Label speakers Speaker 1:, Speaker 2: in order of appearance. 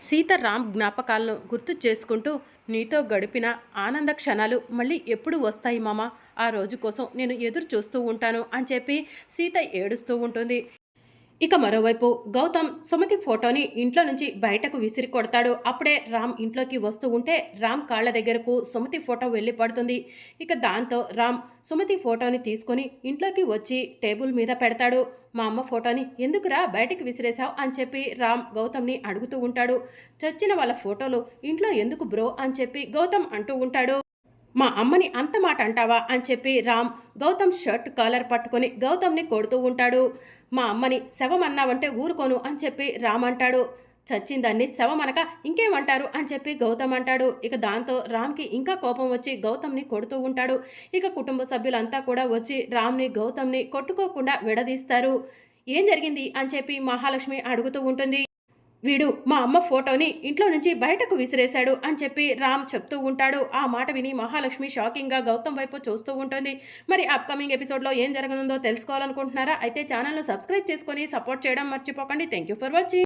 Speaker 1: సీత రామ్ జ్ఞాపకాలను గుర్తు చేసుకుంటూ నీతో గడిపిన ఆనంద క్షణాలు మళ్ళీ ఎప్పుడు వస్తాయి మామ? ఆ రోజు కోసం నేను ఎదురు చూస్తూ ఉంటాను అని చెప్పి సీత ఏడుస్తూ ఉంటుంది. ఇక మరోవైపు గౌతమ్ సుమతి ఫోటోని ఇంట్లో నుంచి బయటకు విసిరి కొడతాడు. అప్పుడే రామ్ ఇంట్లోకి వస్తూ ఉంటే రామ్ కాళ్ళ దగ్గరకు సుమతి ఫోటో వెళ్ళి పడుతుంది. ఇక దాంతో రామ్ సుమతి ఫోటోని తీసుకొని ఇంట్లోకి వచ్చి టేబుల్ మీద పెడతాడు. మా అమ్మ ఫోటోని ఎందుకురా బయటికి విసిరేశావు? అని చెప్పి రామ్ గౌతమ్ని అడుగుతూ ఉంటాడు. చచ్చిన వాళ్ళ ఫోటోలు ఇంట్లో ఎందుకు బ్రో? అని చెప్పి గౌతమ్ అంటూ ఉంటాడు. మా అమ్మని అంత మాట అంటావా అని చెప్పి రామ్ గౌతమ్ షర్ట్ కాలర్ పట్టుకొని గౌతమ్ని కొడుతూ ఉంటాడు. మా అమ్మని శవం అన్నావంటే ఊరుకోను అని చెప్పి రామ్ అంటాడు. చచ్చిందాన్ని శవం అనక ఇంకేమంటారు అని చెప్పి గౌతమ్ అంటాడు. ఇక దాంతో రామ్కి ఇంకా కోపం వచ్చి గౌతమ్ని కొడుతూ ఉంటాడు. ఇక కుటుంబ సభ్యులంతా కూడా వచ్చి రామ్ని గౌతమ్ని కొట్టుకోకుండా విడదీస్తారు. ఏం జరిగింది అని చెప్పి మహాలక్ష్మి అడుగుతూ ఉంటుంది. వీడు మా అమ్మ ఫోటోని ఇంట్లో నుంచి బయటకు విసిరేశాడు అని చెప్పి రామ్ చెప్తూ ఉంటాడు. ఆ మాట విని మహాలక్ష్మి షాకింగ్గా గౌతమ్ వైపు చూస్తూ ఉంటుంది. మరి అప్కమింగ్ ఎపిసోడ్లో ఏం జరగనుందో తెలుసుకోవాలనుకుంటున్నారా? అయితే ఛానల్ను సబ్స్క్రైబ్ చేసుకొని సపోర్ట్ చేయడం మర్చిపోకండి. Thank you for watching